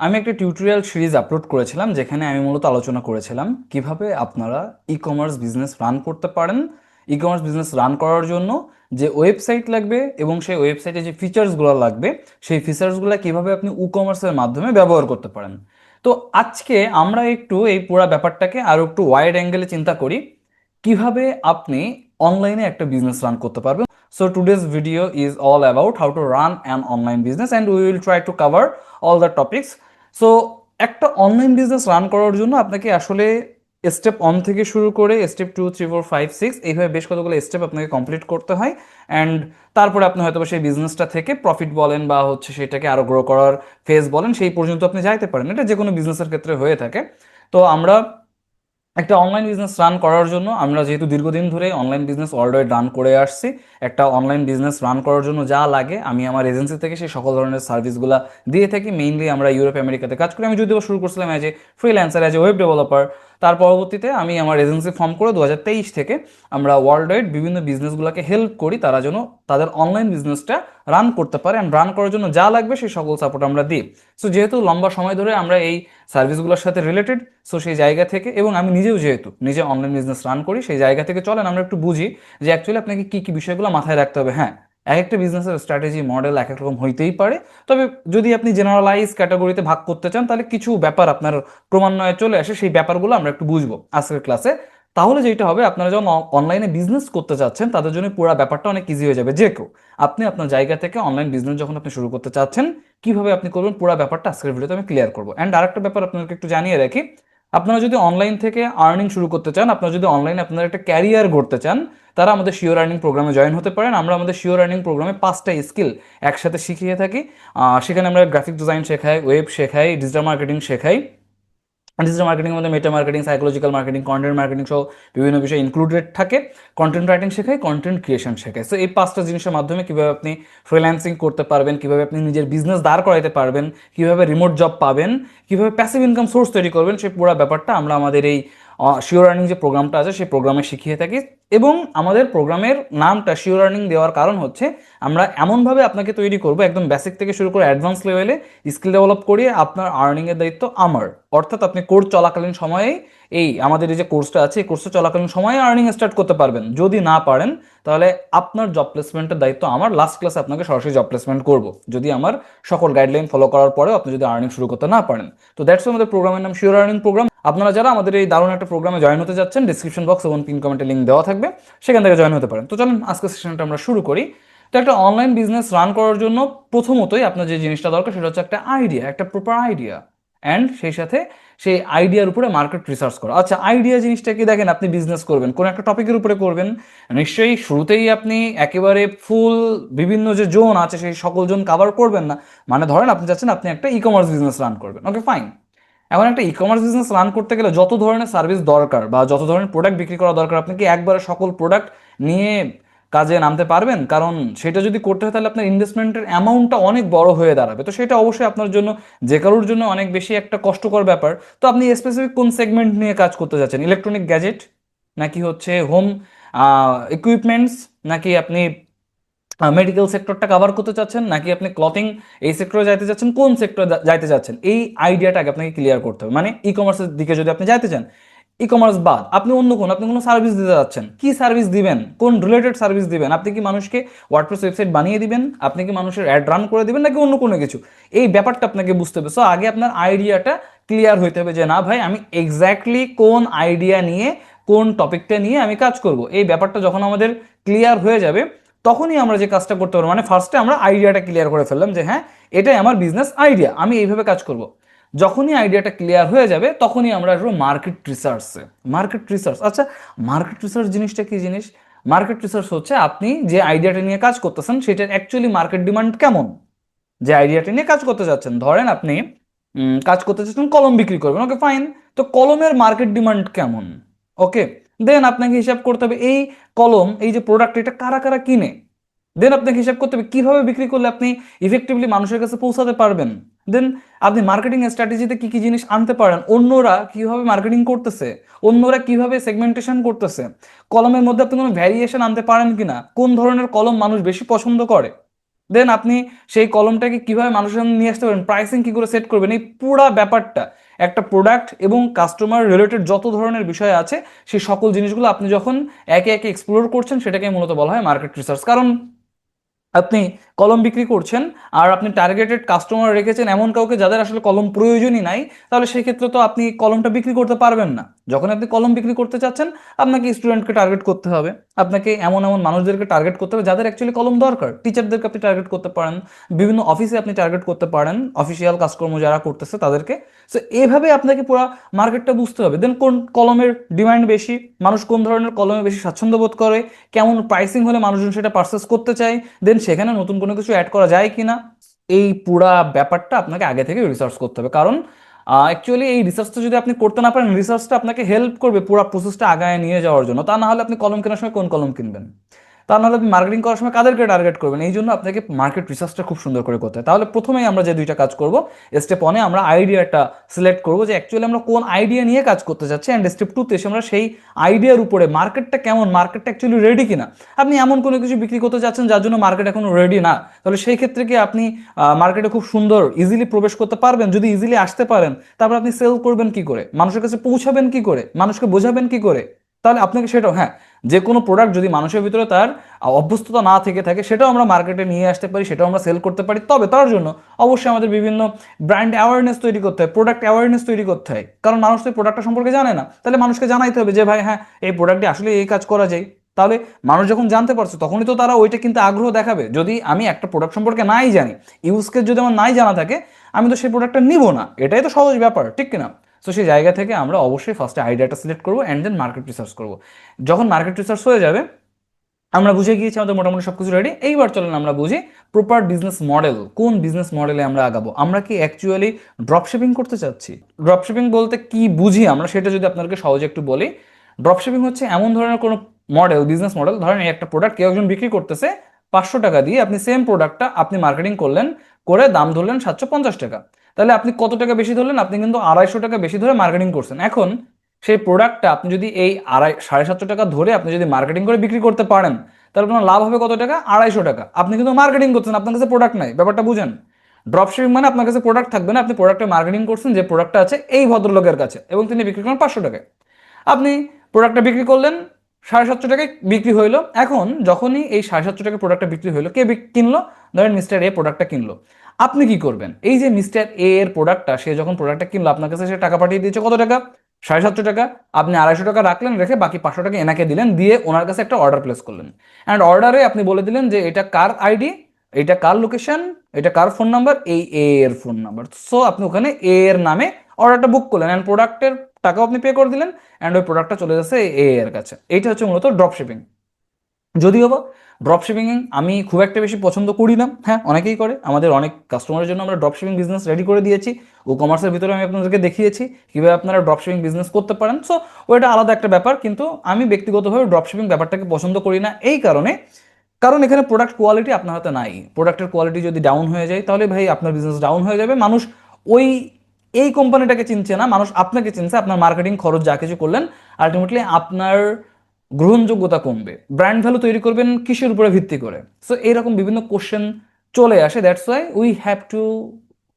আমি একটা tutorial series upload করেছিলাম, যেখানে আমি মূলত আলোচনা করেছিলাম কীভাবে আপনারা ই কমার্স বিজনেস রান করতে পারেন ই কমার্স বিজনেস রান করার জন্য যে ওয়েবসাইট লাগবে এবং সেই ওয়েবসাইটে যে ফিচার্সগুলো লাগবে, সেই ফিচার্সগুলো কীভাবে আপনি ই কমার্সের মাধ্যমে ব্যবহার করতে পারেন। তো আজকে আমরা একটু এই পুরো ব্যাপারটাকে আরও একটু ওয়াইড অ্যাঙ্গেলে চিন্তা করি, কীভাবে আপনি অনলাইনে একটা বিজনেস রান করতে পারবেন। So today's video is all about how to run an online business and we will try to cover all the topics so একটা অনলাইন বিজনেস রান করার জন্য আপনাকে আসলে স্টেপ ওয়ান থেকে শুরু করে step two three four five six এইভাবে বেশ কতগুলো স্টেপ আপনাকে কমপ্লিট করতে হয়। অ্যান্ড তারপরে আপনি হয়তো সেই বিজনেসটা থেকে প্রফিট বলেন বা হচ্ছে সেটাকে আরও গ্রো করার ফেজ বলেন, সেই পর্যন্ত আপনি যাইতে পারেন। এটা যে কোনো বিজনেসের ক্ষেত্রে হয়ে থাকে। তো আমরা একটা অনলাইন বিজনেস রান করার জন্য আমরা যেহেতু দীর্ঘদিন ধরে অনলাইন বিজনেস ওয়ার্ল্ড রান করে আসছি, একটা অনলাইন বিজনেস রান করার জন্য যা লাগে আমি আমার এজেন্সি থেকে সেই সকল ধরনের সার্ভিসগুলো দিয়ে থাকি মেইনলি আমরা ইউরোপ, আমেরিকাতে কাজ করি। আমি যদিও শুরু করছিলাম as a freelancer as a web developer তার পরবর্তীতে আমি আমার এজেন্সি ফর্ম করে দু হাজার তেইশ থেকে আমরা ওয়ার্ল্ড ওয়াইড বিভিন্ন বিজনেসগুলোকে হেল্প করি, তারা যেন তাদের অনলাইন বিজনেসটা রান করতে পারে অ্যান্ড রান করার জন্য যা লাগবে সেই সকল সাপোর্ট আমরা দিই। সো যেহেতু লম্বা সময় ধরে আমরা এই সার্ভিসগুলোর সাথে রিলেটেড সো সেই জায়গা থেকে এবং আমি নিজেও যেহেতু নিজে অনলাইন বিজনেস রান করি, সেই জায়গা থেকে চলেন আমরা একটু বুঝি যে অ্যাকচুয়ালি আপনাকে কী কী বিষয়গুলো মাথায় রাখতে হবে। হ্যাঁ এক একটা বিজনেসের স্ট্র্যাটেজি মডেল এক এক রকম হইতেই পারে। তবে যদি আপনি জেনারেলাইজ ক্যাটাগরিতে ভাগ করতে চান, তাহলে কিছু ব্যাপার আপনার ক্রমান্বয়ে চলে আসে, সেই ব্যাপারগুলো আমরা একটু বুঝব আজকের ক্লাসে তাহলে যেটা হবে, আপনারা যখন অনলাইনে বিজনেস করতে চাচ্ছেন, তাদের জন্য পুরো ব্যাপারটা অনেক ইজি হয়ে যাবে। যে কেউ, আপনি আপনার জায়গা থেকে অনলাইন বিজনেস যখন আপনি শুরু করতে চাচ্ছেন, কীভাবে আপনি করবেন, পুরো ব্যাপারটা আজকের ভিডিওতে আমি ক্লিয়ার করব। অ্যান্ড আরেকটা ব্যাপার আপনাদেরকে একটু জানিয়ে রাখি, আপনারা যদি অনলাইন থেকে আর্নিং শুরু করতে চান, আপনারা যদি অনলাইনে আপনার একটা ক্যারিয়ার গড়তে চান তারা আমাদের শিওর আর্নিং প্রোগ্রামে জয়েন হতে পারেন। আমরা আমাদের শিওর আর্নিং প্রোগ্রামে পাঁচটা স্কিল একসাথে শিখিয়ে থাকি। সেখানে আমরা গ্রাফিক ডিজাইন শেখাই ওয়েব শেখাই ডিজিটাল মার্কেটিং শেখাই। ডিজিটাল মার্কেটিং মধ্যে meta marketing psychological marketing content marketing সহ বিভিন্ন বিষয় ইনক্লুডেড থাকে। কন্টেন্ট রাইটিং শেখাই কন্টেন্ট ক্রিয়েশন শেখায় সো এই পাঁচটা জিনিসের মাধ্যমে কীভাবে আপনি ফ্রিল্যান্সিং করতে পারবেন, কীভাবে আপনি নিজের বিজনেস দাঁড় করাইতে পারবেন, কীভাবে রিমোট জব পাবেন, কীভাবে প্যাসিভ ইনকাম সোর্স তৈরি করবেন সেই পুরো ব্যাপারটা আমরা আমাদের এই শিওর আর্নিং যে প্রোগ্রামটা আছে সেই প্রোগ্রামে শিখিয়ে থাকি। এবং আমাদের প্রোগ্রামের নামটা শিওর আর্নিং দেওয়ার কারণ হচ্ছে আমরা এমনভাবে আপনাকে তৈরি করব, একদম বেসিক থেকে শুরু করে অ্যাডভান্স লেভেলে স্কিল ডেভেলপ করিয়ে আপনার আর্নিংয়ের দায়িত্ব আমার। অর্থাৎ আপনি কোর্স চলাকালীন সময়ে এই আমাদের এই যে কোর্সটা আছে, এই কোর্সটা চলাকালীন সময়ে আর্নিং স্টার্ট করতে পারবেন। যদি না পারেন, তাহলে আপনার জব প্লেসমেন্টের দায়িত্ব আমার লাস্ট ক্লাসে আপনাকে সরাসরি জব প্লেসমেন্ট করব। যদি আমার সকল গাইডলাইন ফলো করার পরেও আপনি যদি আর্নিং শুরু করতে না পারেন। তো দ্যাটস আমাদের প্রোগ্রামের নাম শিওর আর্নিং প্রোগ্রাম আপনারা যারা আমাদের এই দারুণ একটা প্রোগ্রামে জয়েন হতে যাচ্ছেন ডিসক্রিপশন বক্স এবং পিন কমেন্টে লিঙ্ক দেওয়া থাকবে। সেখান থেকে জয়েন হতে পারেন। তো চলুন আজকের সেশনটা আমরা শুরু করি। তো একটা অনলাইন বিজনেস রান করার জন্য প্রথমতই আপনার যে জিনিসটা দরকার, সেটা হচ্ছে একটা আইডিয়া একটা প্রপার আইডিয়া অ্যান্ড সেই সাথে সেই আইডিয়ার উপরে মার্কেট রিসার্চ করা। আচ্ছা আইডিয়া জিনিসটা কি? দেখেন, আপনি বিজনেস করবেন, কোন একটা টপিকের উপরে করবেন। নিশ্চয়ই শুরুতেই আপনি একেবারে ফুল বিভিন্ন যে জোন আছে, সেই সকল জোন কাভার করবেন না। মানে ধরেন, আপনি চাচ্ছেন আপনি একটা ই কমার্স বিজনেস রান করবেন। ওকে ফাইন এখন একটা ই কমার্স বিজনেস রান করতে গেলে যত ধরনের সার্ভিস দরকার বা যত ধরনের প্রোডাক্ট বিক্রি করা দরকার, আপনি কি একবারে সকল প্রোডাক্ট নিয়ে কাজে নামতে পারবেন? কারণ সেটা যদি করতে হয়, তাহলে আপনার ইনভেস্টমেন্টের অ্যামাউন্টটা অনেক বড় হয়ে দাঁড়াবে। তো সেটা অবশ্যই আপনার জন্য, যে কারোর জন্য অনেক বেশি একটা কষ্টকর ব্যাপার। তো আপনি স্পেসিফিক কোন সেগমেন্ট নিয়ে কাজ করতে যাচ্ছেন? ইলেকট্রনিক গ্যাজেট নাকি হচ্ছে হোম ইকুইপমেন্টস নাকি আপনি মেডিকেল সেক্টরটা কভার করতে চাচ্ছেন নাকি আপনি ক্লথিং এই সেক্টরে যাইতে চাচ্ছেন? কোন সেক্টরে যাইতে চাচ্ছেন? এই আইডিয়াটাকে আপনাকে ক্লিয়ার করতে হবে। মানে ই কমার্সের দিকে যদি আপনি যাইতে চান ই কমার্স বাদ, আপনি অন্য কোন, আপনি কোনো সার্ভিস দিতে যাচ্ছেন, কি সার্ভিস দিবেন? কোন রিলেটেড সার্ভিস দিবেন? আপনি কি মানুষকে ওয়ার্ডপ্রেস ওয়েবসাইট বানিয়ে দিবেন? আপনি কি মানুষের অ্যাড রান করে দিবেন নাকি অন্য কোনো কিছু? এই ব্যাপারটা আপনাকে বুঝতে হবে। সো আগে আপনার আইডিয়াটা ক্লিয়ার হইতে হবে যে, না ভাই, আমি এক্স্যাক্টলি কোন আইডিয়া নিয়ে, কোন টপিকটা নিয়ে আমি কাজ করব। এই ব্যাপারটা যখন আমাদের ক্লিয়ার হয়ে যাবে তখনই আমরা যে কাজটা করতে পারব। মানে ফার্স্টে আমরা আইডিয়াটা ক্লিয়ার করে ফেললাম যে হ্যাঁ এটাই আমার বিজনেস আইডিয়া আমি এইভাবে কাজ করব। যখনই আইডিয়াটা ক্লিয়ার হয়ে যাবে, তখনই আমরা আসব মার্কেট রিসার্চে মার্কেট রিসার্চ আচ্ছা মার্কেট রিসার্চ জিনিসটা কি জিনিস? মার্কেট রিসার্চ হচ্ছে আপনি যে আইডিয়াটা নিয়ে কাজ করতেছেন, সেটার অ্যাকচুয়ালি মার্কেট ডিমান্ড কেমন? যে আইডিয়াটা নিয়ে কাজ করতে যাচ্ছেন, ধরেন আপনি কাজ করতে চাচ্ছেন কলম বিক্রি করবেন ওকে ফাইন তো কলমের মার্কেট ডিমান্ড কেমন? ওকে দেন আপনাকে হিসাব করতে হবে এই কলম, এই যে প্রোডাক্ট এটা কারা কারা কিনে? দেন আপনাকে হিসাব করতে হবে কীভাবে বিক্রি করলে আপনি ইফেক্টিভলি মানুষের কাছে পৌঁছাতে পারবেন। দেন আপনি মার্কেটিং স্ট্র্যাটেজিতে কি কি জিনিস আনতে পারেন? অন্যরা কীভাবে মার্কেটিং করতেছে? অন্যরা কীভাবে সেগমেন্টেশন করতেছে? কলমের মধ্যে আপনি কোনো ভ্যারিয়েশন আনতে পারেন কিনা? কোন ধরনের কলম মানুষ বেশি পছন্দ করে? দেন আপনি সেই কলমটাকে কীভাবে মানুষের নিয়ে আসতে পারবেন প্রাইসিং কি করে সেট করবেন? এই পুরা ব্যাপারটা একটা প্রোডাক্ট এবং কাস্টমার রিলেটেড যত ধরনের বিষয় আছে, সেই সকল জিনিসগুলো আপনি যখন একে একে এক্সপ্লোর করছেন, সেটাকে মূলত বলা হয় মার্কেট রিসার্চ কারণ আপনি কলম বিক্রি করছেন আর আপনি টার্গেটেড কাস্টমার রেখেছেন এমন কাউকে যাদের আসলে কলম প্রয়োজনই নাই, তাহলে সেক্ষেত্রে তো আপনি কলমটা বিক্রি করতে পারবেন না। যখন আপনি কলম বিক্রি করতে চাচ্ছেন, আপনাকে স্টুডেন্টকে টার্গেট করতে হবে। আপনাকে এমন এমন মানুষদেরকে টার্গেট করতে হবে যাদের অ্যাকচুয়ালি কলম দরকার। টিচারদেরকে আপনি টার্গেট করতে পারেন, বিভিন্ন অফিসে আপনি টার্গেট করতে পারেন অফিসিয়াল কাজকর্ম যারা করতেছে তাদেরকে। সো এইভাবে আপনাকে পুরো মার্কেটটা বুঝতে হবে। দেন কোন কলমের ডিমান্ড বেশি, মানুষ কোন ধরনের কলমে বেশি স্বাচ্ছন্দ্য বোধ করে, কেমন প্রাইসিং হলে মানুষজন সেটা পারচেস করতে চায়। দেন সেখানে নতুন কোনো কিছু অ্যাড করা যায় কিনা, এই পুরা ব্যাপারটা আপনাকে আগে থেকে রিসার্চ করতে হবে। কারণ অ্যাকচুয়ালি এই রিসার্চটা যদি আপনি করতে না পারেন রিসার্চটা আপনাকে হেল্প করবে পুরো প্রসেসটা আগায় নিয়ে যাওয়ার জন্য। তা না হলে আপনি কলম কেনার সময় কোন কলম কিনবেন? তা নাহলে আপনি মার্কেটিং করার সময় কাদেরকে টার্গেট করবেন? এই জন্য আপনাকে মার্কেট রিসার্চটা খুব সুন্দর করে করতে হয় তাহলে প্রথমেই আমরা যে দুইটা কাজ করব স্টেপ ওয়ানে আমরা আইডিয়াটা সিলেক্ট করব যে অ্যাকচুয়ালি আমরা কোন আইডিয়া নিয়ে কাজ করতে চাচ্ছি অ্যান্ড স্টেপ টুতে এসে আমরা সেই আইডিয়ার উপরে মার্কেটটা কেমন? মার্কেটটা অ্যাকচুয়ালি রেডি কিনা? আপনি এমন কোনো কিছু বিক্রি করতে চাচ্ছেন যার জন্য মার্কেট এখনও রেডি না। তাহলে সেই ক্ষেত্রে কি আপনি মার্কেটে খুব সুন্দর ইজিলি প্রবেশ করতে পারবেন? যদি ইজিলি আসতে পারেন, তারপর আপনি সেল করবেন কি করে? মানুষের কাছে পৌঁছাবেন কি করে? মানুষকে বোঝাবেন কি করে? তাহলে আপনাকে সেটাও হ্যাঁ যে কোনো প্রোডাক্ট যদি মানুষের ভিতরে তার অভ্যস্ততা না থেকে থাকে, সেটাও আমরা মার্কেটে নিয়ে আসতে পারি, সেটাও আমরা সেল করতে পারি। তবে তার জন্য অবশ্যই আমাদের বিভিন্ন ব্র্যান্ড অ্যাওয়ারনেস তৈরি করতে হয় প্রোডাক্ট অ্যাওয়ারনেস তৈরি করতে হয়। কারণ মানুষ তো প্রোডাক্টটা সম্পর্কে জানে না। তাহলে মানুষকে জানাইতে হবে যে, ভাই হ্যাঁ এই প্রোডাক্টটি আসলে এই কাজ করা যায়। তাহলে মানুষ যখন জানতে পারছে, তখনই তো তারা ওইটা কিন্তু আগ্রহ দেখাবে। যদি আমি একটা প্রোডাক্ট সম্পর্কে নাই জানি ইউজকে যদি আমার নাই জানা থাকে, আমি তো সেই প্রোডাক্টটা নিব না। এটাই তো সহজ ব্যাপার, ঠিক কিনা? সো সেই জায়গা থেকে আমরা অবশ্যই ফার্স্টে আইডিয়াটা সিলেক্ট করব অ্যান্ড দেন মার্কেট রিসার্চ করব। যখন মার্কেট রিসার্চ হয়ে যাবে, আমরা বুঝে গিয়েছি আমাদের মোটামুটি সব কিছু রেডি এইবার চলেন আমরা বুঝি প্রপার বিজনেস মডেল কোন বিজনেস মডেলে আমরা আগাবো। আমরা কি অ্যাকচুয়ালি ড্রপ শিপিং করতে চাচ্ছি? ড্রপ শিপিং বলতে কি বুঝি আমরা সেটা যদি আপনাদেরকে সহজে একটু বলি ড্রপ শিপিং হচ্ছে এমন ধরনের কোনো মডেল বিজনেস মডেল ধরেন একটা প্রোডাক্ট কেউ একজন বিক্রি করতেছে, পাঁচশো টাকা দিয়ে আপনি সেম প্রোডাক্টটা আপনি মার্কেটিং করলেন, করে দাম ধরলেন সাতশো পঞ্চাশ টাকা। তাহলে আপনি কত টাকা বেশি ধরলেন? আপনি কিন্তু আড়াইশো টাকা বেশি ধরে মার্কেটিং করছেন। এখন সেই প্রোডাক্টটা আপনি যদি এই আড়াই, সাড়ে সাতশো টাকা ধরে আপনি যদি মার্কেটিং করে বিক্রি করতে পারেন, তাহলে আপনার লাভ হবে কত টাকা? আড়াইশো টাকা। আপনি কিন্তু মার্কেটিং করছেন, আপনার কাছে প্রোডাক্ট নাই, ব্যাপারটা বুঝেন। ড্রপ শিপিং মানে আপনার কাছে প্রোডাক্ট থাকবে না, আপনি প্রোডাক্টে মার্কেটিং করছেন, যে প্রোডাক্টটা আছে এই ভদ্রলোকের কাছে, এবং তিনি বিক্রি করেন পাঁচশো টাকায়। আপনি প্রোডাক্টটা বিক্রি করলেন সাড়ে সাতশো টাকায় বিক্রি হইল। এখন যখনই এই সাড়ে সাতশো টাকা প্রোডাক্টটা বিক্রি হইল, কে কিনলো? ধরেন মিস্টার এ প্রোডাক্টটা কিনলো। আপনি কি করবেন? এই যে মিস্টার এ এর প্রোডাক্টটা সে যখন প্রোডাক্টটা কিনলো, আপনার কাছে সে টাকা পাঠিয়ে দিয়েছে কত টাকা? সাড়ে সাতশো টাকা। আপনি আড়াইশো টাকা রাখলেন, রেখে বাকি পাঁচশো টাকা এনাকে দিলেন, দিয়ে ওনার কাছে একটা অর্ডার প্লেস করলেন। অ্যান্ড অর্ডারে আপনি বলে দিলেন যে এটা কার আইডি এটা কার লোকেশন এটা কার ফোন নাম্বার এই এ এর ফোন নাম্বার সো আপনি ওখানে এ এর নামে অর্ডারটা বুক করলেন। অ্যান্ড প্রোডাক্টের টাকাও আপনি পে করে দিলেন অ্যান্ড ওই প্রোডাক্টটা চলে যাচ্ছে এ এর কাছে। এইটা হচ্ছে মূলত ড্রপ শিপিং যদিও বা ড্রপ শিপিং আমি খুব একটা বেশি পছন্দ করি না হ্যাঁ অনেকেই করে। আমাদের অনেক কাস্টমারের জন্য আমরা ড্রপ শিপিং বিজনেস রেডি করে দিয়েছি। ও কমার্সের ভিতরে আমি আপনাদেরকে দেখিয়েছি, কীভাবে আপনারা ড্রপ শিপিং বিজনেস করতে পারেন। সো ওইটা আলাদা একটা ব্যাপার, কিন্তু আমি ব্যক্তিগতভাবে ড্রপ শিপিং ব্যাপারটাকে পছন্দ করি না এই কারণে। কারণ এখানে প্রোডাক্ট কোয়ালিটি আপনার হাতে নাই। প্রোডাক্টের কোয়ালিটি যদি ডাউন হয়ে যায়, তাহলে ভাই আপনার বিজনেস ডাউন হয়ে যাবে। মানুষ ওই এই কোম্পানিটাকে চিনছে না, মানুষ আপনাকে চিনছে, আপনার মার্কেটিং খরচ যা কিছু করলেন আলটিমেটলি আপনার গ্রহণযোগ্যতা কমবে। ব্র্যান্ড ভ্যালু তৈরি করবেন কিসের উপরে ভিত্তি করে। সো এইরকম বিভিন্ন কোশ্চেন চলে আসে that's why we have to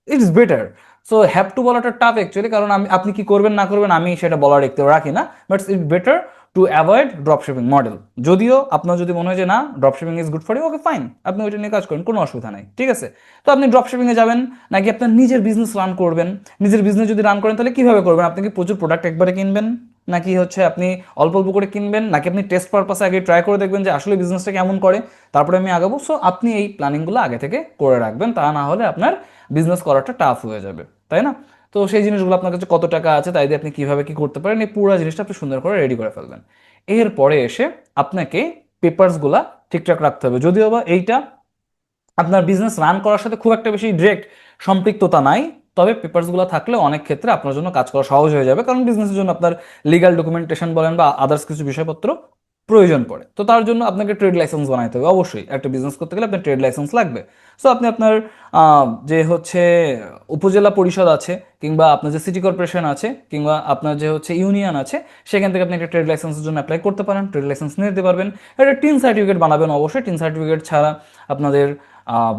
it's better so have to বলাটা টাফ অ্যাকচুয়ালি কারণ আমি, আপনি কি করবেন, না করবেন, আমি সেটা বলার একটু রাখি না but it's better to avoid drop shipping model যদিও আপনার যদি মনে হয় যে না drop shipping is good for you okay fine আপনি ওইটা নিয়ে কাজ করেন, কোনো অসুবিধা নাই, ঠিক আছে? তো আপনি ড্রপ শিপিংয়ে যাবেন, নাকি আপনার নিজের বিজনেস রান করবেন? নিজের বিজনেস যদি রান করেন, তাহলে কীভাবে করবেন? আপনি কি প্রচুর প্রোডাক্ট একবারে কিনবেন? নাকি হচ্ছে আপনি অল্প অল্প করে কিনবেন? নাকি আপনি টেস্ট পারপাসে আগে ট্রাই করে দেখবেন যে আসলে বিজনেসটা কেমন করে? তারপরে আমি আগাবো সো আপনি এই প্ল্যানিংগুলো আগে থেকে করে রাখবেন, তা না হলে আপনার বিজনেস করাটা টাফ হয়ে যাবে, তাই না? তো সেই জিনিসগুলো আপনার কাছে কত টাকা আছে, তাই দিয়ে আপনি কীভাবে কি করতে পারেন, এই পুরো জিনিসটা আপনি সুন্দর করে রেডি করে ফেলবেন। এরপরে এসে আপনাকে পেপারসগুলা ঠিকঠাক রাখতে হবে। যদিও বা এইটা আপনার বিজনেস রান করার সাথে খুব একটা বেশি ডিরেক্ট সম্পৃক্ততা নাই, তবে পেপারসগুলো থাকলে অনেক ক্ষেত্রে আপনার জন্য কাজ করা সহজ হয়ে যাবে। কারণ বিজনেসের জন্য আপনার লিগাল ডকুমেন্টেশন বলেন বা আদার্স কিছু বিষয়পত্র প্রয়োজন পড়ে। তো তার জন্য আপনাকে ট্রেড লাইসেন্স বানাইতে হবে। অবশ্যই, একটা বিজনেস করতে গেলে আপনার ট্রেড লাইসেন্স লাগবে। সো আপনি আপনার যে হচ্ছে উপজেলা পরিষদ আছে, কিংবা আপনার যে সিটি কর্পোরেশন আছে, কিংবা আপনার যে হচ্ছে ইউনিয়ন আছে, সেখান থেকে আপনি একটা ট্রেড লাইসেন্সের জন্য অ্যাপ্লাই করতে পারেন ট্রেড লাইসেন্স নিতে পারবেন। একটা টিন সার্টিফিকেট বানাবেন অবশ্যই। টিন সার্টিফিকেট ছাড়া আপনাদের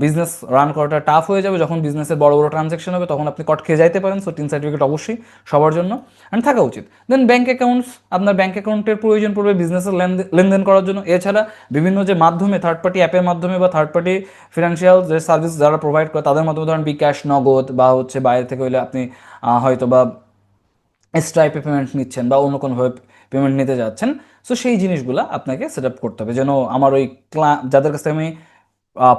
বিজনেস রান করাটা টাফ হয়ে যাবে। যখন বিজনেসের বড় বড় ট্রানজ্যাকশন হবে, তখন আপনি কট খেয়ে যাইতে পারেন। সো টিন সার্টিফিকেট অবশ্যই সবার জন্য। অ্যান্ড থাকা উচিত। দেন ব্যাঙ্ক অ্যাকাউন্টস আপনার ব্যাঙ্ক অ্যাকাউন্টের প্রয়োজন পড়বে বিজনেসের লেনদেন করার জন্য। এছাড়া বিভিন্ন যে মাধ্যমে থার্ড পার্টি অ্যাপের মাধ্যমে বা থার্ড পার্টি ফিনান্সিয়াল যে সার্ভিস যারা প্রোভাইড করে, তাদের মাধ্যমে ধরেন বিকাশ, নগদ বা হচ্ছে বাইরে থেকে হইলে আপনি হয়তো বা স্ট্রাইপে পেমেন্ট নিচ্ছেন বা অন্য কোনোভাবে পেমেন্ট নিতে যাচ্ছেন। সো সেই জিনিসগুলো আপনাকে সেট আপ করতে হবে। যেন আমার ওই ক্লা যাদের কাছে আমি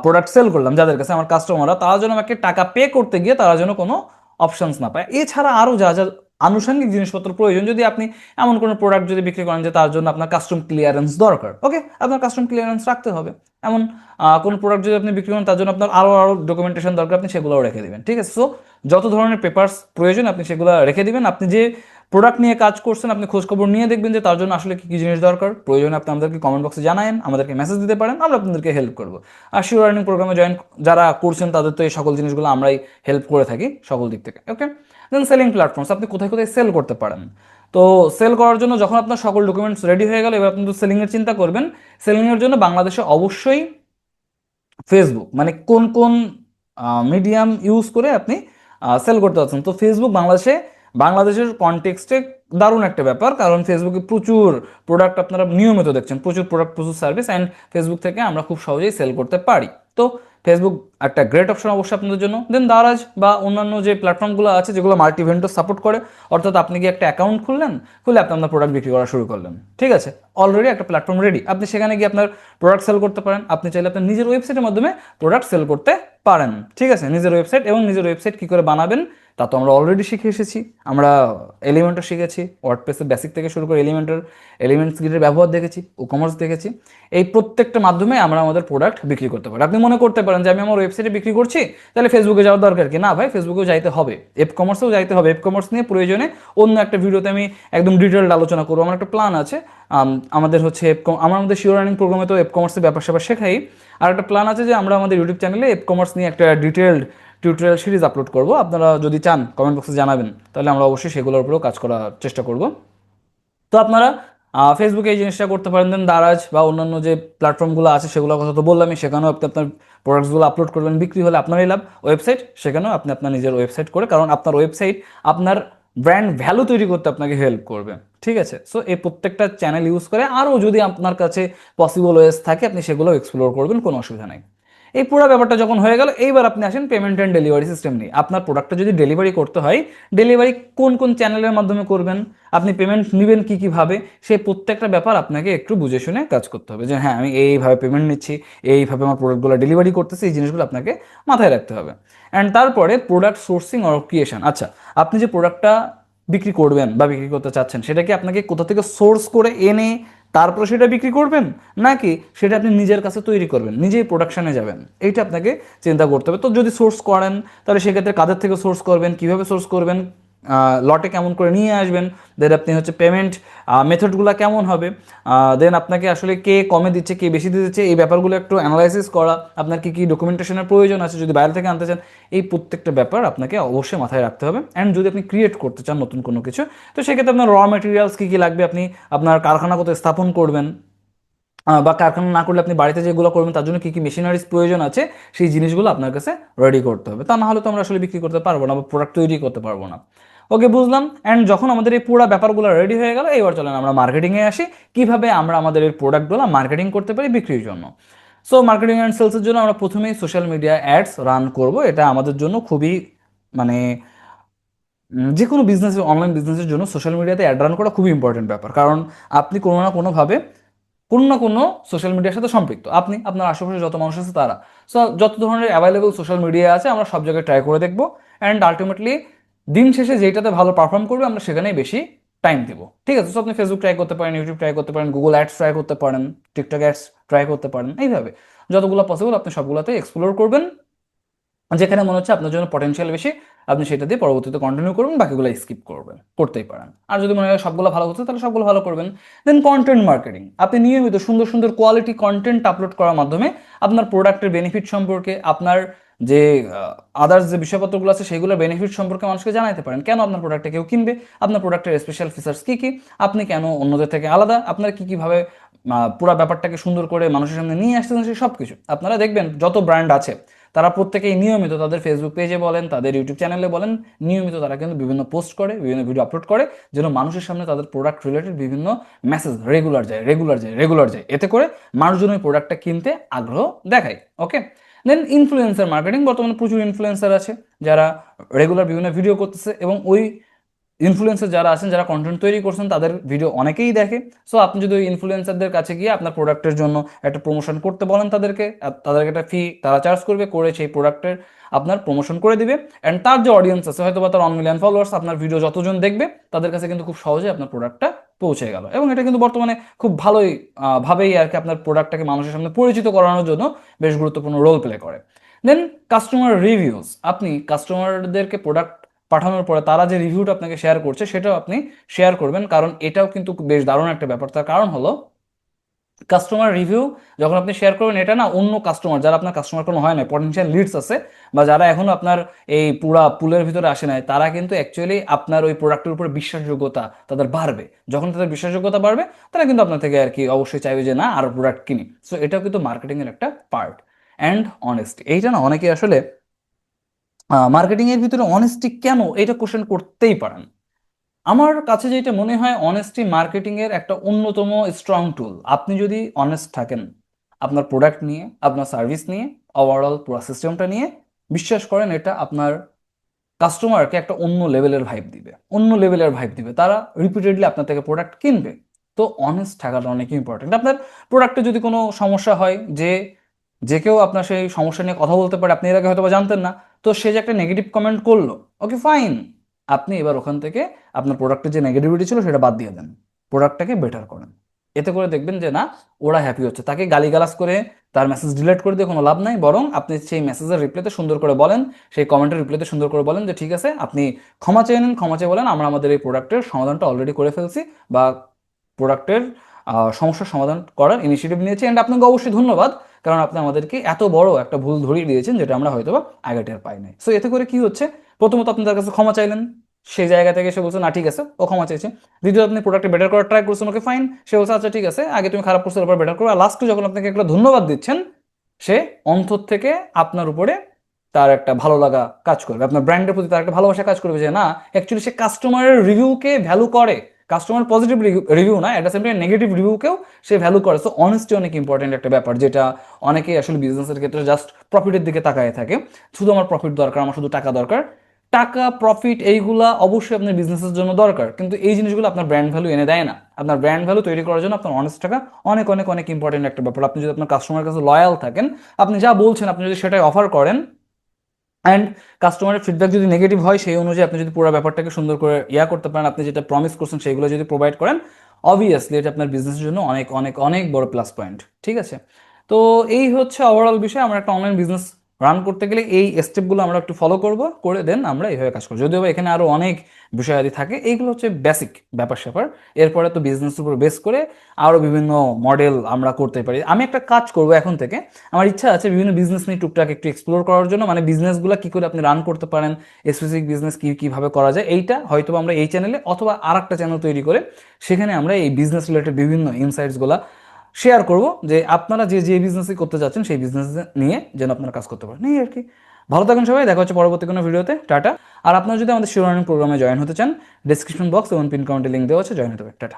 প্রোডাক্ট সেল করলাম যাদের কাছে আমার কাস্টমাররা তারা যেন আমাকে টাকা পে করতে গিয়ে তারা যেন কোনো অপশনস না পায়। এছাড়া আরও যা যা আনুষঙ্গিক জিনিসপত্র প্রয়োজন, যদি আপনি এমন কোনো প্রোডাক্ট যদি বিক্রি করেন যে তার জন্য আপনার কাস্টম ক্লিয়ারেন্স দরকার ওকে আপনার কাস্টম ক্লিয়ারেন্স রাখতে হবে। এমন কোনো প্রোডাক্ট যদি আপনি বিক্রি করেন, তার জন্য আপনার আরও আরও ডকুমেন্টেশন দরকার, আপনি সেগুলোও রেখে দেবেন, ঠিক আছে? সো যত ধরনের পেপার্স প্রয়োজন, আপনি সেগুলো রেখে দিবেন। আপনি যে প্রোডাক্ট নিয়ে কাজ করছেন, আপনি খোঁজখবর নিয়ে দেখবেন যে তার জন্য আসলে কী কী জিনিস দরকার। প্রয়োজনে আপনি আমাদেরকে কমেন্ট বক্সে জানায়েন, আমাদেরকে মেসেজ দিতে পারেন, আমরা আপনাদেরকে হেল্প করব। আর শিওর আর্নিং প্রোগ্রামে জয়েন যারা করছেন, তাদের তো এই সকল জিনিসগুলো আমরাই হেল্প করে থাকি সকল দিক থেকে ওকে দেন সেলিং প্ল্যাটফর্মস আপনি কোথায় কোথায় সেল করতে পারেন? তো সেল করার জন্য যখন আপনার সকল ডকুমেন্টস রেডি হয়ে গেল, এবার আপনি তো সেলিংয়ের চিন্তা করবেন। সেলিংয়ের জন্য বাংলাদেশে অবশ্যই ফেসবুক মানে কোন কোন মিডিয়াম ইউজ করে আপনি সেল করতে পারছেন। তো ফেসবুক বাংলাদেশে বাংলাদেশের কনটেক্সটে দারুণ একটা ব্যাপার, কারণ ফেসবুকে প্রচুর প্রোডাক্ট আপনারা নিয়মিত দেখছেন, প্রচুর প্রোডাক্ট প্রচুর সার্ভিস অ্যান্ড ফেসবুক থেকে আমরা খুব সহজেই সেল করতে পারি। তো ফেসবুক একটা গ্রেট অপশন অবশ্যই আপনাদের জন্য। দেন দারাজ বা অন্যান্য যে প্ল্যাটফর্মগুলো আছে যেগুলো মাল্টি ভেন্ডর সাপোর্ট করে, অর্থাৎ আপনি কি একটা অ্যাকাউন্ট খুললেন, খুলে আপনি আপনার প্রোডাক্ট বিক্রি করা শুরু করলেন। ঠিক আছে? অলরেডি একটা প্ল্যাটফর্ম রেডি আপনি সেখানে গিয়ে আপনার প্রোডাক্ট সেল করতে পারেন। আপনি চাইলে আপনার নিজের ওয়েবসাইটের মাধ্যমে প্রোডাক্ট সেল করতে পারেন। ঠিক আছে? নিজের ওয়েবসাইট এবং নিজের ওয়েবসাইট কী করে বানাবেন তা তো আমরা অলরেডি শিখে এসেছি। আমরা এলিমেন্টও শিখেছি ওয়ার্ডপ্রেসের বেসিক থেকে শুরু করে এলিমেন্টের এলিমেন্টস গিটের ব্যবহার দেখেছি ও কমার্স দেখেছি। এই প্রত্যেকটা মাধ্যমে আমরা আমাদের প্রোডাক্ট বিক্রি করতে পারি। আপনি মনে করতে পারেন যে আমি আমার ওয়েবসাইটে বিক্রি করছি, তাহলে ফেসবুকে যাওয়ার দরকার কি? না ভাই ফেসবুকেও যাইতে হবে এপ কমার্সেও যাইতে হবে। এপ কমার্স নিয়ে প্রয়োজনে অন্য একটা ভিডিওতে আমি একদম ডিটেলড আলোচনা করব। আমার একটা প্ল্যান আছে আমাদের হচ্ছে এপ আমার আমাদের শিওর রানিং প্রোগ্রামে তো এপ কমার্সের ব্যাপার স্যাপার শেখাই। আর একটা প্ল্যান আছে যে আমরা আমাদের ইউটিউব চ্যানেলে এপ কমার্স নিয়ে একটা ডিটেলড টিউটোরিয়াল সিরিজ আপলোড করব। আপনারা যদি চান কমেন্ট বক্সে জানাবেন, তাহলে আমরা অবশ্যই সেগুলোর উপরেও কাজ করার চেষ্টা করব। তো আপনারা ফেসবুকে এই জিনিসটা করতে পারেন। দেন দারাজ বা অন্যান্য যে প্ল্যাটফর্মগুলো আছে, সেগুলোর কথা তো বললামই, সেখানেও আপনি আপনার প্রোডাক্টসগুলো আপলোড করবেন। বিক্রি হলে আপনারই লাভ। ওয়েবসাইট সেখানেও আপনি আপনার নিজের ওয়েবসাইট করে, কারণ আপনার ওয়েবসাইট আপনার ব্র্যান্ড ভ্যালু তৈরি করতে আপনাকে হেল্প করবে। ঠিক আছে? সো এই প্রত্যেকটা চ্যানেল ইউজ করে আরও যদি আপনার কাছে পসিবল ওয়েস থাকে, আপনি সেগুলো এক্সপ্লোর করবেন, কোনো অসুবিধা নেই। এই পুরো ব্যাপারটা যখন হয়ে গেল, এইবার আপনি আসেন পেমেন্ট অ্যান্ড ডেলিভারি সিস্টেম নিয়ে। আপনার প্রোডাক্টটা যদি ডেলিভারি করতে হয় ডেলিভারি কোন কোন চ্যানেলের মাধ্যমে করবেন, আপনি পেমেন্ট নেবেন কী কীভাবে সেই প্রত্যেকটা ব্যাপার আপনাকে একটু বুঝে শুনে কাজ করতে হবে যে হ্যাঁ আমি এইভাবে পেমেন্ট নিচ্ছি, এইভাবে আমার প্রোডাক্টগুলো ডেলিভারি করতেছি, এই জিনিসগুলো আপনাকে মাথায় রাখতে হবে। অ্যান্ড তারপরে প্রোডাক্ট সোর্সিং অর ক্রিয়েশন আচ্ছা আপনি যে প্রোডাক্টটা বিক্রি করবেন বা বিক্রি করতে চাচ্ছেন সেটা কি আপনাকে কোথা থেকে সোর্স করে এনে তারপরে সেটা বিক্রি করবেন? নাকি সেটা আপনি নিজের কাছে তৈরি করবেন, নিজেই প্রোডাকশানে যাবেন? এইটা আপনাকে চিন্তা করতে হবে। তো যদি সোর্স করেন, তাহলে সেক্ষেত্রে কাদের থেকে সোর্স করবেন, কীভাবে সোর্স করবেন লটে কেমন করে নিয়ে আসবেন দেন আপনি হচ্ছে পেমেন্ট মেথডগুলো কেমন হবে দেন আপনাকে আসলে কে কমে দিচ্ছে, কে বেশি দিচ্ছে, এই ব্যাপারগুলো একটু অ্যানালাইসিস করা, আপনার কি কী ডকুমেন্টেশনের প্রয়োজন আছে যদি বাইরে থেকে আনতে চান, এই প্রত্যেকটা ব্যাপার আপনাকে অবশ্যই মাথায় রাখতে হবে অ্যান্ড যদি আপনি ক্রিয়েট করতে চান নতুন কোনো কিছু, তো সেক্ষেত্রে আপনার র মেটেরিয়ালস কী কী লাগবে, আপনি আপনার কারখানা কোথায় স্থাপন করবেন বা কারখানা না করলে আপনি বাড়িতে যেগুলো করবেন, তার জন্য কী কী মেশিনারিজ প্রয়োজন আছে, সেই জিনিসগুলো আপনার কাছে রেডি করতে হবে, তা না হলে তো আমরা আসলে বিক্রি করতে পারব না বা প্রোডাক্ট তৈরি করতে পারব না। ওকে বুঝলাম। অ্যান্ড যখন আমাদের এই পুরো ব্যাপারগুলো রেডি হয়ে গেল এবার চলেন আমরা মার্কেটিংয়ে আসি। কীভাবে আমরা আমাদের এই প্রোডাক্টগুলো মার্কেটিং করতে পারি বিক্রির জন্য? সো মার্কেটিং অ্যান্ড সেলসের জন্য আমরা প্রথমেই সোশ্যাল মিডিয়া অ্যাডস রান করব। এটা আমাদের জন্য খুবই মানে যে কোনো বিজনেস অনলাইন বিজনেসের জন্য সোশ্যাল মিডিয়াতে অ্যাড রান করা খুবই ইম্পর্টেন্ট ব্যাপার। কারণ আপনি কোনো না কোনোভাবে, কোনো না কোনো সোশ্যাল মিডিয়ার সাথে সম্পৃক্ত। আপনি, আপনার আশেপাশে যত মানুষ আছে তারা। সো যত ধরনের অ্যাভেলেবল সোশ্যাল মিডিয়া আছে, আমরা সব জায়গায় ট্রাই করে দেখব। অ্যান্ড আলটিমেটলি দিন শেষে যেটাতে ভালো পারফর্ম করবে, আমরা সেখানেই বেশি টাইম দেব। ঠিক আছে সো আপনি ফেসবুক ট্রাই করতে পারেন ইউটিউব ট্রাই করতে পারেন গুগল অ্যাডস ট্রাই করতে পারেন টিকটক অ্যাডস ট্রাই করতে পারেন, এইভাবে। যতগুলো পসিবল আপনি সবগুলোতে এক্সপ্লোর করবেন, যেখানে মনে হচ্ছে আপনার জন্য পটেনশিয়াল বেশি, আপনি সেটা দিয়ে পরবর্তীতে কন্টিনিউ করবেন বাকিগুলো স্কিপ করবেন, করতেই পারেন। আর যদি মনে হয় সবগুলো ভালো হচ্ছে, তাহলে সবগুলো ভালো করবেন। দেন কন্টেন্ট মার্কেটিং আপনি নিয়মিত সুন্দর সুন্দর কোয়ালিটি কন্টেন্ট আপলোড করার মাধ্যমে আপনার প্রোডাক্টের বেনিফিট সম্পর্কে, আপনার যে আদার্স যে বিষয়পত্রগুলো আছে সেগুলোর বেনিফিট সম্পর্কে মানুষকে জানাতে পারেন। কেন আপনার প্রোডাক্টটা কেউ কিনবে? আপনার প্রোডাক্টের স্পেশাল ফিচার্স কী কী? আপনি কেন অন্যদের থেকে আলাদা? আপনার কী কীভাবে পুরো ব্যাপারটাকে সুন্দর করে মানুষের সামনে নিয়ে আসতেছেন সেই সব কিছু আপনারা দেখবেন যত ব্র্যান্ড আছে, তারা প্রত্যেকেই নিয়মিত তাদের ফেসবুক পেজে বলেন, তাদের ইউটিউব চ্যানেলে বলেন, নিয়মিত তারা কিন্তু বিভিন্ন পোস্ট করে, বিভিন্ন ভিডিও আপলোড করে, যেন মানুষের সামনে তাদের প্রোডাক্ট রিলেটেড বিভিন্ন মেসেজ রেগুলার যায় রেগুলার যায় রেগুলার যায়। এতে করে মানুষজন ওই প্রোডাক্টটা কিনতে আগ্রহ দেখায় ওকে দেন ইনফ্লুয়েন্সার মার্কেটিং বর্তমানে প্রচুর ইনফ্লুয়েন্সার আছে, যারা রেগুলার বিভিন্ন ভিডিও করতেছে এবং ওই ইনফ্লুয়েন্সার যারা আছেন, যারা কন্টেন্ট তৈরি করছেন, তাদের ভিডিও অনেকেই দেখে। সো আপনি যদি ওই ইনফ্লুয়েন্সারদের কাছে গিয়ে আপনার প্রোডাক্টের জন্য একটা প্রমোশন করতে বলেন তাদেরকে তাদেরকে একটা ফি তারা চার্জ করবে, করে সেই প্রোডাক্টের আপনার প্রমোশন করে দিবে। অ্যান্ড তার যে অডিয়েন্স আছে হয়তো বা তার ওয়ান মিলিয়ন ফলোয়ার্স আপনার ভিডিও যতজন দেখবে, তাদের কাছে কিন্তু খুব সহজে আপনার প্রোডাক্টটা পৌঁছে গেল। এবং এটা কিন্তু বর্তমানে খুব ভালোই ভাবেই আর কি আপনার প্রোডাক্টটাকে মানুষের সামনে পরিচিত করানোর জন্য বেশ গুরুত্বপূর্ণ রোল প্লে করে। দেন কাস্টমার রিভিউস আপনি কাস্টমারদেরকে প্রোডাক্ট পাঠানোর পরে তারা যে রিভিউটা আপনাকে শেয়ার করছে, সেটাও আপনি শেয়ার করবেন। কারণ এটাও কিন্তু বেশ দারুণ একটা ব্যাপার। তার কারণ হলো কাস্টমার রিভিউ যখন আপনি শেয়ার করবেন, এটা না অন্য কাস্টমার যারা আপনার কাস্টমার কোনো হয় না পটেনশিয়াল লিডস আছে, বা যারা এখনও আপনার এই পুরা পুলের ভিতরে আসে নাই, তারা কিন্তু অ্যাকচুয়ালি আপনার ওই প্রোডাক্টের উপরে বিশ্বাসযোগ্যতা তাদের বাড়বে। যখন তাদের বিশ্বাসযোগ্যতা বাড়বে, তারা কিন্তু আপনার থেকে আর কি অবশ্যই চাইবে যে, না, আরও প্রোডাক্ট কিনি। সো এটাও কিন্তু মার্কেটিংয়ের একটা পার্ট অ্যান্ড অনেস্টি এইটা না অনেকে আসলে মার্কেটিংয়ের ভিতরে অনেস্টি কেন? এটা কোশ্চেন করতেই পারেন আমার কাছে যেটা মনে হয় অনেস্টি মার্কেটিং এর একটা অন্যতম স্ট্রং টুল আপনি যদি অনেস্ট থাকেন আপনার প্রোডাক্ট নিয়ে, আপনার সার্ভিস নিয়ে ওভারঅল পুরো সিস্টেমটা নিয়ে, বিশ্বাস করেন এটা আপনার কাস্টমারকে একটা অন্য লেভেলের ভাইব দিবে। অন্য লেভেলের ভাইব দিবে। তারা রিপিটেডলি আপনার থেকে প্রোডাক্ট কিনবে। তো অনেস্ট থাকাটা অনেক ইম্পর্টেন্ট আপনার প্রোডাক্টে যদি কোনো সমস্যা হয়, যে যে কেউ আপনার সেই সমস্যা নিয়ে কথা বলতে পারে, আপনি এর আগে হয়তো বা জানতেন না, তো সে যে একটা নেগেটিভ কমেন্ট করল ওকে ফাইন আপনি এবার ওখান থেকে আপনার প্রোডাক্টের যে নেগেটিভিটি ছিল সেটা বাদ দিয়ে দেন। প্রোডাক্টটাকে বেটার করেন। এতে করে দেখবেন যে না, ওরা হ্যাপি হচ্ছে। তাকে গালিগালাজ করে, তার মেসেজ ডিলিট করে দিয়ে কোনো লাভ নাই, বরং আপনি সেই মেসেজের রিপ্লাইতে সুন্দর করে বলেন, সেই কমেন্টের রিপ্লাইতে সুন্দর করে বলেন যে, ঠিক আছে, আপনি ক্ষমা চেয়ে নিন, ক্ষমা চেয়ে বলেন, আমরা আমাদের এই প্রোডাক্টের সমাধানটা অলরেডি করে ফেলছি বা প্রোডাক্টের সমস্যার সমাধান করার ইনিশিয়েটিভ নিয়েছি। অ্যান্ড আপনাকে অবশ্যই ধন্যবাদ, কারণ আপনি আমাদেরকে এত বড় একটা ভুল ধরিয়ে দিয়েছেন, যেটা আমরা হয়তো বা আগে টের পাই নাই। সো এতে করে কি হচ্ছে? প্রথমত আপনি তার কাছে ক্ষমা চাইলেন। সেই জায়গা থেকে সে বলছে, না, ঠিক আছে, ও ক্ষমা চাইছে দ্বিতীয়ত আপনি প্রোডাক্টে বেটার করার ট্রাই করছেন ওকে ফাইন সে বলছে আচ্ছা ঠিক আছে, আগে তুমি খারাপ করছ এরপর বেটার করো। আর লাস্টে যখন আপনাকে একটা ধন্যবাদ দিচ্ছেন, সে অন্তর থেকে আপনার উপরে তার একটা ভালো লাগা কাজ করবে। আপনার ব্র্যান্ডের প্রতি তার একটা ভালোবাসা কাজ করবে যে, না অ্যাকচুয়ালি সে কাস্টমারের রিভিউকে ভ্যালু করে। কাস্টমার পজিটিভ রিভিউ না এটা সেমনি নেগেটিভ রিভিউকেও সে ভ্যালু করে। সো অনেস্টি অনেক ইম্পর্টেন্ট একটা ব্যাপার, যেটা অনেকেই আসলে বিজনেসের ক্ষেত্রে জাস্ট প্রফিটের দিকে তাকায় থাকে। শুধু আমার প্রফিট দরকার, আমার শুধু টাকা দরকার। টাকা প্রফিট এইগুলা অবশ্যই আপনার বিজনেসের জন্য দরকার। কিন্তু এই জিনিসগুলো আপনার ব্র্যান্ড ভ্যালু এনে দেয় না। আপনার ব্র্যান্ড ভ্যালু তৈরি করার জন্য আপনার অনেস্ট টাকা অনেক অনেক অনেক ইম্পর্টেন্ট একটা ব্যাপার। আপনি যদি আপনার কাস্টমারের কাছে লয়াল থাকেন, আপনি যা বলছেন, আপনি যদি সেটাই অফার করেন অ্যান্ড কাস্টমারের ফিডব্যাক যদি নেগেটিভ হয়, সেই অনুযায়ী আপনি যদি পুরো ব্যাপারটাকে সুন্দর করে ইয়া করতে পারেন, আপনি যেটা প্রমিস করছেন সেইগুলো যদি প্রোভাইড করেন অবভিয়াসলি এটা আপনার বিজনেসের জন্য অনেক অনেক অনেক বড় প্লাস পয়েন্ট ঠিক আছে? তো এই হচ্ছে ওভারঅল বিষয়। আমার একটা অনলাইন বিজনেস রান করতে গেলে এই স্টেপগুলো আমরা একটু ফলো করব, করে দেন আমরা এইভাবে কাজ করব। যদিও এখানে আরও অনেক বিষয়াদি থাকে, এইগুলো হচ্ছে বেসিক ব্যাপার স্যাপার। এরপরে তো বিজনেসের উপর বেস করে আরও বিভিন্ন মডেল আমরা করতে পারি। আমি একটা কাজ করব এখন থেকে। আমার ইচ্ছা আছে বিভিন্ন বিজনেস নিয়ে টুকটাক একটু এক্সপ্লোর করার জন্য। মানে বিজনেসগুলো কী করে আপনি রান করতে পারেন স্পেসিফিক বিজনেস কী, কীভাবে করা যায়, এইটা হয়তো আমরা এই চ্যানেলে অথবা আর একটা চ্যানেল তৈরি করে সেখানে আমরা এই বিজনেস রিলেটেড বিভিন্ন ইনসাইটসগুলো শেয়ার করব যে আপনারা যে যে বিজনেসই করতে যাচ্ছেন, সেই বিজনেস নিয়ে যেন আপনারা কাজ করতে পারেন। এই আর কি। ভালো থাকুন সবাই, দেখা হচ্ছে পরবর্তী কোনো ভিডিওতে। টাটা। আর আপনারা যদি আমাদের শিরোনাম প্রোগ্রামে জয়েন হতে চান ডিসক্রিপশন বক্স এবং পিন কাউন্টে লিঙ্ক দেওয়া আছে জয়েন হতে হবে টাটা।